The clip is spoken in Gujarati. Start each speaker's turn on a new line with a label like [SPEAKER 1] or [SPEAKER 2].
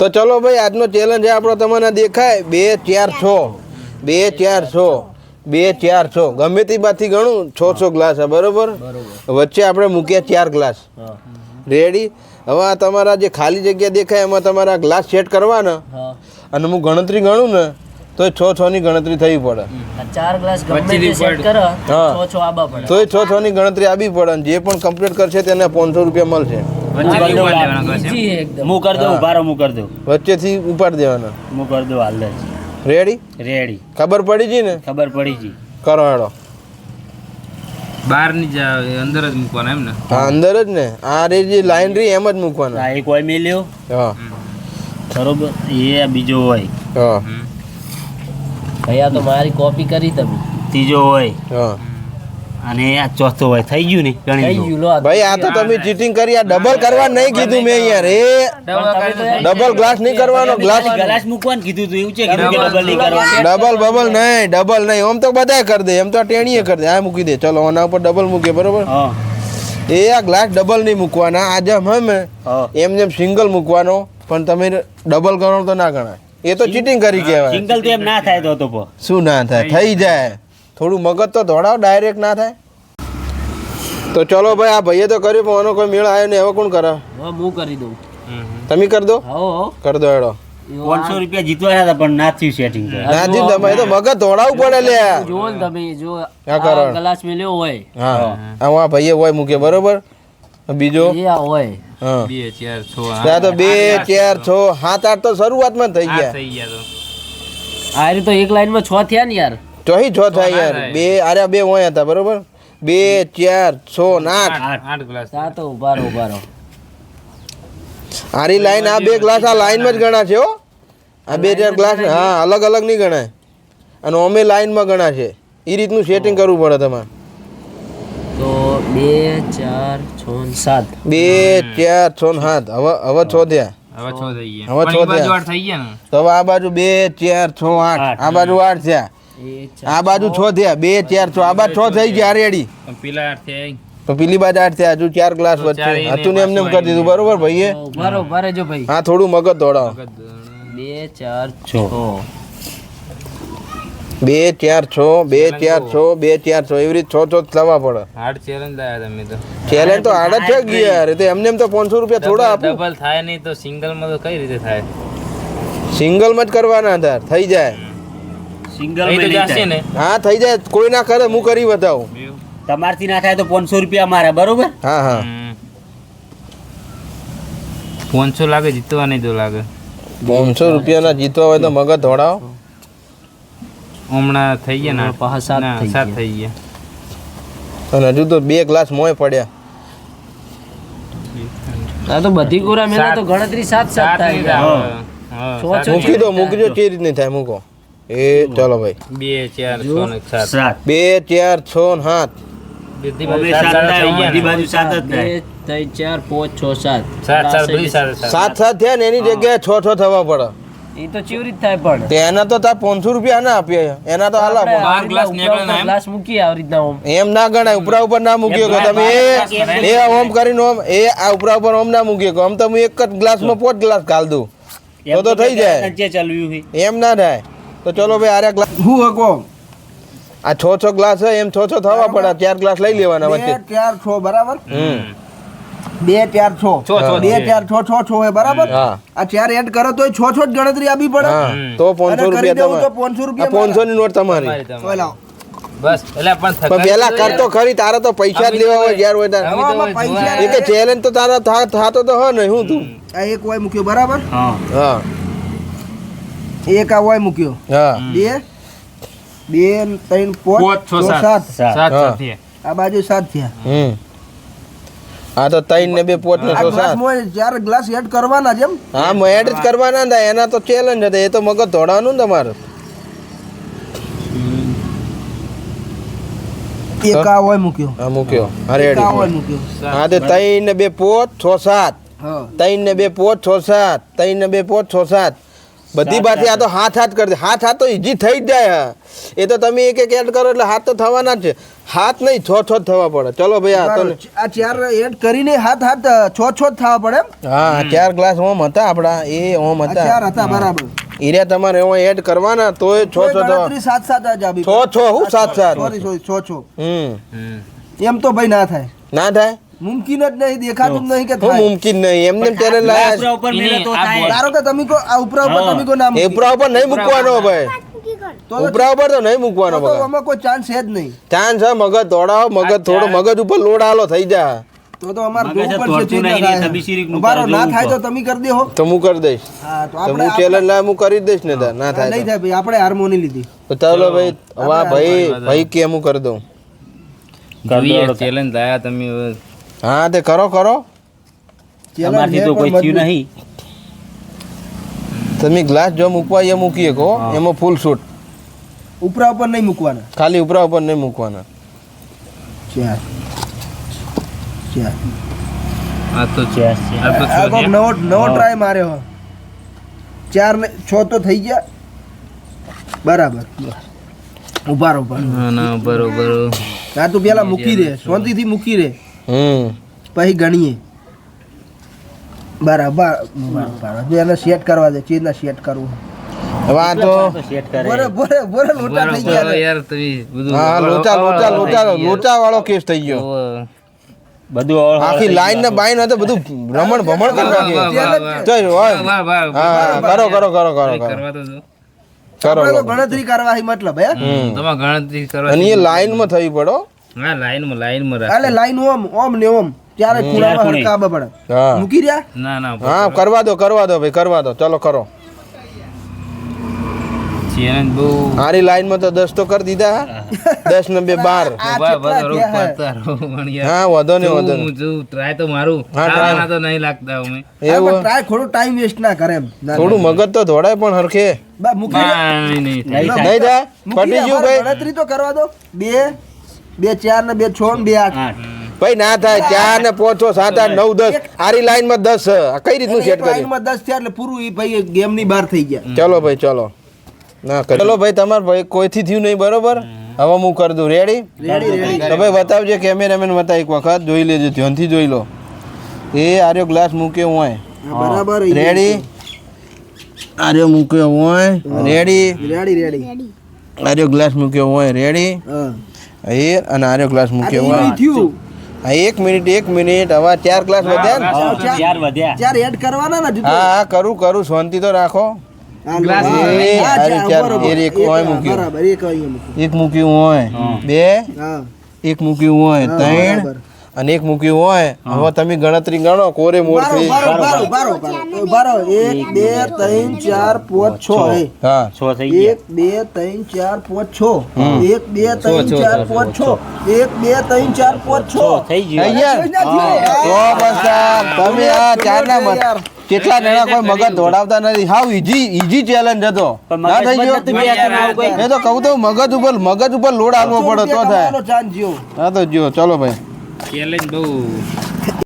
[SPEAKER 1] તો ચલો ભાઈ આજનો ચેલેન્જ છે આપણો તમને દેખાય. બે ચાર છ. બે ચાર છ. બે ચાર છ. ગમે તે બાથી ગણું છ છ ગ્લાસ હા બરોબર? વચ્ચે આપણે મૂક્યા ચાર ગ્લાસ. રેડી હવે આ તમારા જે ખાલી જગ્યા દેખાય એમાં તમારા ગ્લાસ સેટ કરવાના. અને હું ગણતરી ગણું ને તો છ છ ની ગણતરી થવી પડે.
[SPEAKER 2] ચાર ગ્લાસ ગમે તે. છ છ
[SPEAKER 1] ની ગણતરી આવી પડે અને જે પણ કમ્પ્લીટ કરશે તેને પાંચસો રૂપિયા મળશે.
[SPEAKER 3] હું કરી દઉં
[SPEAKER 1] હા.
[SPEAKER 3] હું કરી દઉં.
[SPEAKER 1] વચ્ચેથી ઉપાડી દેવાનો.
[SPEAKER 3] હું કરી દઉં હાલ
[SPEAKER 1] રેડી?
[SPEAKER 3] રેડી.
[SPEAKER 1] ખબર પડી ગઈ ને?
[SPEAKER 3] ખબર પડી ગઈ.
[SPEAKER 1] કરો હેડો.
[SPEAKER 4] બહારની જાય અંદર જ મૂકવાના એમ ને?
[SPEAKER 1] હા અંદર જ ને. આ રે જે લાઈન રહી એમ જ મૂકવાના.
[SPEAKER 3] આ એક હોય મેલ્યો
[SPEAKER 1] હા.
[SPEAKER 3] બરોબર એ બીજો હોય.
[SPEAKER 1] હા.
[SPEAKER 2] ભૈયા તો મારી કોપી કરી તમે.
[SPEAKER 3] ત્રીજો હોય.
[SPEAKER 1] હા.
[SPEAKER 3] અને આ ચોથો હોય થઈ ગયું ને ગણી લો.
[SPEAKER 1] ભાઈ આ તો તમે ચીટિંગ કરી આ ડબલ કરવા નહીં કીધું મેં યાર એ ડબલ ગ્લાસ નહીં કરવાનો ગ્લાસ
[SPEAKER 3] ગ્લાસ મૂકવાનું કીધું તું એવું છે કે ડબલ નહીં કરવાનું?
[SPEAKER 1] ડબલ બબલ નહીં ડબલ નહીં. આમ તો બધાય કરી દે એમ તો ટેણીએ કરી દે. આ મૂકી દે. ચલો આના ઉપર ડબલ મૂકે બરોબર? એ આ ગ્લાસ ડબલ નહીં મૂકવાના. આ જેમ હમ એમ જેમ સિંગલ મૂકવાનો. પણ તમે ડબલ કરો તો ના ગણાય. એ તો ચીટિંગ કરી કહેવાય.
[SPEAKER 3] સિંગલ તો એમ ના થાય તો તો
[SPEAKER 1] શું ના થાય? થઈ જાય. થોડું મગજ તો દોડાવ ડાયરેક્ટ ના થાય. તો ચલો ભાઈ આ ભાઈએ તો કર્યું પણ એનો કોઈ મેળ આવ્યો ને એવો કોણ કરે?
[SPEAKER 2] હવે હું કરી દઉં.
[SPEAKER 1] તમે કરી દો.
[SPEAKER 2] હો હો.
[SPEAKER 1] કરી દો
[SPEAKER 2] એડો
[SPEAKER 3] પાંચસો રૂપિયા જીતવા હતા પણ નાચ્યું સેટિંગ
[SPEAKER 1] નાચ્યું તમે તો મગજ ધોળાવું પડે લે.
[SPEAKER 2] જો તમે જો ગ્લાસ મેલ્યો હોય.
[SPEAKER 1] હા. આ ભાઈએ હોય મૂકે બરોબર? બીજો?
[SPEAKER 2] એ હોય.
[SPEAKER 4] બે ચાર છ
[SPEAKER 1] ત્યાં તો બે ચાર છ સાત આઠ તો શરૂઆતમાં થઈ ગયા.
[SPEAKER 4] થઈ ગયા તો.
[SPEAKER 2] આ રીતે એક લાઈનમાં છ થયા ને યાર.
[SPEAKER 1] ચોહી છ થાય યાર. બે અરે બે હોય હતા બરોબર? બે ચાર છ આઠ.
[SPEAKER 4] આઠ ગ્લાસ.
[SPEAKER 2] આ તો ઊભા રહો ઊભા રહો.
[SPEAKER 1] આરી લાઈન આ બે ગ્લાસ આ લાઈનમાં જ ગણા છે હો. આ બે ચાર ગ્લાસ હા અલગ અલગ નહીં ગણાય. અને અમે લાઈનમાં ગણા છે. એ રીતનું સેટિંગ કરવું પડે તમારે.
[SPEAKER 2] તો બે ચાર છ સાત.
[SPEAKER 1] બે ચાર છ ને સાત. હવે હવે છ થયા.
[SPEAKER 4] હવે છ થઈ ગયા.
[SPEAKER 1] હવે છ થયા.
[SPEAKER 4] આઠ થઈ ગયા
[SPEAKER 1] તો આ બાજુ બે ચાર છ આઠ. આ બાજુ આઠ થયા. આ બાજુ છ. થયા. બે ચાર છ. આ બાજુ છ થઈ ગયા રેડી
[SPEAKER 4] પેલા આઠ થયા
[SPEAKER 1] તો પેલી બાજુ આઠ થયા. હજુ ચાર ગ્લાસ વચ્ચે. હતું ને એમને કરી દીધું. બરોબર ભાઈએ?
[SPEAKER 2] બરોબર જો ભાઈ.
[SPEAKER 1] હા થોડું મગજ દોડાવો.
[SPEAKER 2] બે ચાર છ.
[SPEAKER 1] બે ચાર છ બે ચાર છ બે ચાર છ. એવી રીતે છ છ થવા પડે.
[SPEAKER 4] હાર્ડ ચેલેન્જ લાયા તમે તો.
[SPEAKER 1] ચેલેન્જ તો આડ જ છે ગયા તો એમને એમ તો પાંચસો રૂપિયા થોડા આપો.
[SPEAKER 4] ડબલ થાય નહીં તો સિંગલમાં તો કઈ રીતે થાય?
[SPEAKER 1] સિંગલમાં જ કરવાના હતા. થઈ જાય.
[SPEAKER 3] સિંગલ
[SPEAKER 4] તો જશે ને.
[SPEAKER 1] હા થઈ જાય. કોઈ ના કરે હું કરી બતાવું.
[SPEAKER 3] તમારથી ના થાય તો પાંચસો રૂપિયા મારે બરોબર?
[SPEAKER 1] હા હા.
[SPEAKER 4] પાંચસો લાગે જીતવા નહીં તો લાગે.
[SPEAKER 1] પાંચસો રૂપિયાના જીતવા હોય તો મગજ ધોડાવ.
[SPEAKER 4] હમણાં થઈ ગયા ને
[SPEAKER 2] પાછા સાત
[SPEAKER 4] સાત
[SPEAKER 2] ગયા.
[SPEAKER 4] થઈ ગયા.
[SPEAKER 1] અને હજુ તો બે ગ્લાસ મોય પડ્યા.
[SPEAKER 2] આ તો બધી કોરા મેલા તો ગણતરી સાત સાત થાય
[SPEAKER 1] મૂકી દો મૂકી દો નહીં થાય મૂકો. એ ચલો ભાઈ.
[SPEAKER 4] બે ચાર છ ને સાત.
[SPEAKER 3] સાત.
[SPEAKER 1] બે ચાર છ ને સાત.
[SPEAKER 4] સાત
[SPEAKER 3] સાત થાય,
[SPEAKER 4] ને.
[SPEAKER 1] એની જગ્યાએ છ છ થવા પડે.
[SPEAKER 2] એ તો ચીવરી થાય પણ.
[SPEAKER 1] તે એના તો તાર પાંચસો રૂપિયા ના આપીએ. એના તો હાલા
[SPEAKER 4] બાર ગ્લાસ
[SPEAKER 2] રીતના
[SPEAKER 4] નીકળે ને એમ?
[SPEAKER 2] ગ્લાસ મૂકીએ આવી રીતના ઓમ.
[SPEAKER 1] એમ ના ગણાય ઉપરા ઉપર ના મૂક્યો કે તમે એ એ ઓમ કરીને ઓમ એ આ ઉપરા ઉપર ઓમ ના મૂક્યો કે આમ તો હું એક જ ગ્લાસમાં પોત ગ્લાસ ગાળ દઉં. તો તો થઈ જાય. એમ ના થાય. તો ચલો ભાઈ આર્યા ગ્લાસ હું હકો? આ છ છ ગ્લાસ છે એમ છ છ થવા પડે ચાર ગ્લાસ લઈ લેવાના વચ્ચે.
[SPEAKER 5] ચાર છ બરાબર?
[SPEAKER 1] હમ.
[SPEAKER 5] બે ચાર છ.
[SPEAKER 4] છ છ
[SPEAKER 5] બે ચાર છ છ છ હે બરાબર? આ ચાર એડ કરો તોય છ છ જ ગણતરી આપી પડે.
[SPEAKER 1] તો પાંચસો રૂપિયા
[SPEAKER 5] તો
[SPEAKER 1] તમારે.
[SPEAKER 5] પાંચસો રૂપિયા
[SPEAKER 1] પાંચસો ની નોટ તમારી.
[SPEAKER 5] તો.
[SPEAKER 4] બસ એટલે પણ
[SPEAKER 1] પેલા કરતો ખરી તારે તો પૈસા જ લેવા હોય જ્યારે હોય
[SPEAKER 4] તો
[SPEAKER 1] એ કે ચેલેન્જ તો તારા થા- થાતો તો હ ને હું તું?
[SPEAKER 5] આ એક હોય મૂક્યો બરાબર?
[SPEAKER 3] હા.
[SPEAKER 1] હા.
[SPEAKER 5] એક આ હોય મૂક્યો. બે બે ત્રણ પોચ
[SPEAKER 4] છ,
[SPEAKER 5] છ,
[SPEAKER 4] સાત.
[SPEAKER 1] હા.
[SPEAKER 5] આ બાજુ સાત થયા.
[SPEAKER 1] હમ. આ તો ત્રણ ને બે પોટ ને છ સાત.
[SPEAKER 5] ચાર ગ્લાસ એડ કરવાના જેમ
[SPEAKER 1] હા એડ જ કરવાના હતા એના તો ચેલેન્જ હતા. એ તો મગજ ધોડાનું ને તમારે.
[SPEAKER 5] એક આ હોય મૂક્યો.
[SPEAKER 1] હા મૂક્યો. હા
[SPEAKER 5] હોય
[SPEAKER 1] રેડી
[SPEAKER 5] મૂક્યો
[SPEAKER 1] હા તે ત્રણ ને બે પોટ છ સાત. ત્રણ ને બે પોટ છ સાત. ત્રણ ને બે પોટ છ સાત. બધી બાથી આ તો હાથ હાથ કરી દે હાથ હાથ તો ઈજી થઈ જ જાય હા. એ તો તમે એક એક એડ કરો એટલે હાથ તો થવાના જ છે. હાથ નહીં છ છ જ થવા પડે. ચલો ભાઈ આ તો
[SPEAKER 5] આ ચાર એડ કરીને હાથ હાથ છ છ જ થવા પડે
[SPEAKER 1] હા ચાર ગ્લાસ ઓમ હતા આપણા. એ ઓમ
[SPEAKER 5] હતા. ચાર
[SPEAKER 1] હતા
[SPEAKER 5] બરાબર.
[SPEAKER 1] ઈર્યા તમારે એમાં એડ કરવાના તોય છ છ થવા
[SPEAKER 5] સાત સાત જ આવી
[SPEAKER 1] છ છ હું સાત સાત
[SPEAKER 5] સોરી સોરી છ છ
[SPEAKER 1] હમ.
[SPEAKER 5] એમ તો ભાઈ ના થાય.
[SPEAKER 1] ના થાય?
[SPEAKER 5] મુમકિન જ નહીં દેખાતું જ નહીં કે થાય.
[SPEAKER 1] મુમકિન નહીં એમને ત્યારે લાયા
[SPEAKER 3] ઉપરા ઉપર મેલે તો થાય.
[SPEAKER 5] ધારો કે તમે કો આ ઉપરા ઉપર. તમે કો નામ
[SPEAKER 1] એ ઉપરા ઉપર નહીં મૂકવાનો ભાઈ. ઉપરા ઉપર તો નહીં મૂકવાનો
[SPEAKER 5] તો તો આમાં કોઈ ચાન્સ છે જ નહીં.
[SPEAKER 1] ચાન્સ છે મગજ દોડાવો મગજ થોડો મગજ ઉપર લોડ આલો થઈ જા.
[SPEAKER 5] તો તો અમાર
[SPEAKER 3] મગજ
[SPEAKER 5] ઉપર
[SPEAKER 3] છે
[SPEAKER 5] પડશે
[SPEAKER 3] નહીં, તમે શીરીકનું
[SPEAKER 5] બારો ના થાય તો તમે કરી દેહો.
[SPEAKER 1] તો હું કરી દઈશ.
[SPEAKER 5] હા તો આપણે
[SPEAKER 1] હું ચેલેન્જ લાય હું કરી દઈશ ને ના થાય
[SPEAKER 5] નહીં થાય ભાઈ આપણે હાર્મોની લીધી.
[SPEAKER 1] તો ચાલો ભાઈ વાહ ભાઈ ભાઈ કે હું કરી દઉં?
[SPEAKER 4] ચેલેન્જ લાયા તમે.
[SPEAKER 1] હા તે કરો કરો.
[SPEAKER 3] અમારથી તો કોઈ થયું નહીં.
[SPEAKER 1] તમે ગ્લાસ જો મૂકવા એ મૂકીએ કહો એમાં ફૂલ શૂટ
[SPEAKER 5] ઉપરા ઉપર નહીં મૂકવાના?
[SPEAKER 1] ખાલી ઉપરા ઉપર નહીં મૂકવાના.
[SPEAKER 5] ચાર. ચાર.
[SPEAKER 4] આ તો
[SPEAKER 3] ચાર છે.
[SPEAKER 5] નવો નવો ટ્રાય માર્યો હો. ચાર ને છ તો થઈ ગયા? બરાબર. ઊભા રહો ઊભા.
[SPEAKER 4] હા, ના બરોબર
[SPEAKER 5] આ તું પેલા મૂકી દે. શાંતિથી મૂકી દે. પછી ગણીએ. બરાબર બરાબર. એને સેટ કરવા દે ચીજના સેટ કરવું.
[SPEAKER 1] હવે તો
[SPEAKER 3] તો સેટ કરે
[SPEAKER 5] બોરે બોરે બોરે લોટા થઈ ગયા
[SPEAKER 4] બરોબર
[SPEAKER 5] ને.
[SPEAKER 4] યાર તમે બધું
[SPEAKER 1] હા લોચા લોચા લોચા લોચા વાળો કેસ થઈ ગયો.
[SPEAKER 3] બધું હળ હળ
[SPEAKER 1] આખી લાઈન ને બાઈન હતો બધું રમણ ભમણ કરી
[SPEAKER 4] વાહ,
[SPEAKER 1] નાખી.
[SPEAKER 4] વાહ, વાહ, વાહ.
[SPEAKER 1] ચાલ, હોય.
[SPEAKER 4] વાહ, વાહ,
[SPEAKER 1] હા કરો કરો કરો કરો કરો.
[SPEAKER 4] કરવા તો
[SPEAKER 1] લોકો.
[SPEAKER 5] ગણતરી કરવાથી મતલબ હે?
[SPEAKER 4] ગણતરી કરવા
[SPEAKER 1] અને એ થઈ પડો.
[SPEAKER 4] હા લાઈનમાં લાઈનમાં
[SPEAKER 5] એટલે લાઈન ઓમ ઓમ ને ઓમ. ત્યારે ખૂણામાં
[SPEAKER 3] ખૂણે.
[SPEAKER 5] હરકા પડે.
[SPEAKER 1] હા.
[SPEAKER 5] મૂકી રહ્યા?
[SPEAKER 4] ના ના
[SPEAKER 1] હા કરવા દો કરવા દો ભાઈ કરવા દો. ચલો કરો.
[SPEAKER 4] ચેલેન્જ બહુ
[SPEAKER 1] લાઈનમાં તો દસ તો કરી દીધા દસ ને બે બાર.
[SPEAKER 5] હે?
[SPEAKER 1] વધો ને વધો
[SPEAKER 4] હું જો ટ્રાય તો મારું.
[SPEAKER 1] હા,
[SPEAKER 4] તો નહીં લાગતા અમે.
[SPEAKER 1] એવું?
[SPEAKER 5] ટ્રાય થોડું ટાઈમ વેસ્ટ ના કરે
[SPEAKER 1] થોડું મગજ તો ધોડાય પણ હરખે.
[SPEAKER 5] બા, મૂકી રહ્યા.
[SPEAKER 4] નહીં નહીં થાય.
[SPEAKER 3] નહીં
[SPEAKER 1] નહીં થાય પટી ગયું ભાઈ.
[SPEAKER 5] ગણતરી તો કરવા દો. બે બે ચાર ને બે છ ને બે આઠ.
[SPEAKER 1] ભાઈ ના થાય. ચાર ને પાંચ છ સાત આઠ નવ દસ. હારી લાઈનમાં દસ કઈ રીતનું સેટ કર્યું
[SPEAKER 5] લાઈનમાં દસ થયા એટલે પૂરું એ ભાઈ ગેમની બહાર થઈ ગયા.
[SPEAKER 1] ચલો ભાઈ ચલો. ના કરી. ચલો ભાઈ તમારે ભાઈ કોઈથી થયું નહીં બરોબર? હવે હું કરી દઉં. રેડી
[SPEAKER 5] રેડી રેડી
[SPEAKER 1] તો ભાઈ બતાવજો કેમેરામેન બતા એક વખત. જોઈ લેજો ધ્યાનથી જોઈ લો. એ આર્યો ગ્લાસ મૂક્યો હોય
[SPEAKER 5] બરાબર.
[SPEAKER 1] રેડી આર્યો મૂક્યો હોય રેડી
[SPEAKER 5] રેડી રેડી
[SPEAKER 1] આર્યો ગ્લાસ મૂક્યો હોય રેડી
[SPEAKER 5] હા.
[SPEAKER 1] એ અને આર્યો ગ્લાસ મૂક્યો
[SPEAKER 5] થયું.
[SPEAKER 1] હા એક મિનિટ એક મિનિટ. હવે ચાર ગ્લાસ વધ્યા ને?
[SPEAKER 3] હા, ચાર વધ્યા.
[SPEAKER 5] ચાર એડ કરવાના ને
[SPEAKER 1] હા હા કરું કરું. શાંતિ તો રાખો. એક હોય મૂક્યું.
[SPEAKER 5] એક મૂક્યું.
[SPEAKER 1] હોય. બે એક મૂક્યું હોય. ત્રણ. અને એક મૂક્યું હોય હવે તમે ગણતરી ગણો કોરે મોર થઈ
[SPEAKER 5] બારો એક બે ત્રણ ચાર પાંચ છ. હે.
[SPEAKER 1] હા.
[SPEAKER 3] છ થઈ ગયા.
[SPEAKER 5] એક બે ત્રણ ચાર પાંચ છ. એક બે ત્રણ ચાર પાંચ છ એક બે ત્રણ ચાર પાંચ છ.
[SPEAKER 3] થઈ ગયું.
[SPEAKER 1] તો બસ તમે આ ચારના મત કેટલા જણા કોઈ મગજ દોડાવતા નથી? હાવ ઈજી ઈજી ચેલેન્જ હતો. ના થઈ ગયો. મેં તો કહું તો મગજ ઉપર મગજ ઉપર લોડ આલવો પડે તો થાય. હા તો જો ચલો ભાઈ.
[SPEAKER 4] ચેલેન્જ બહુ.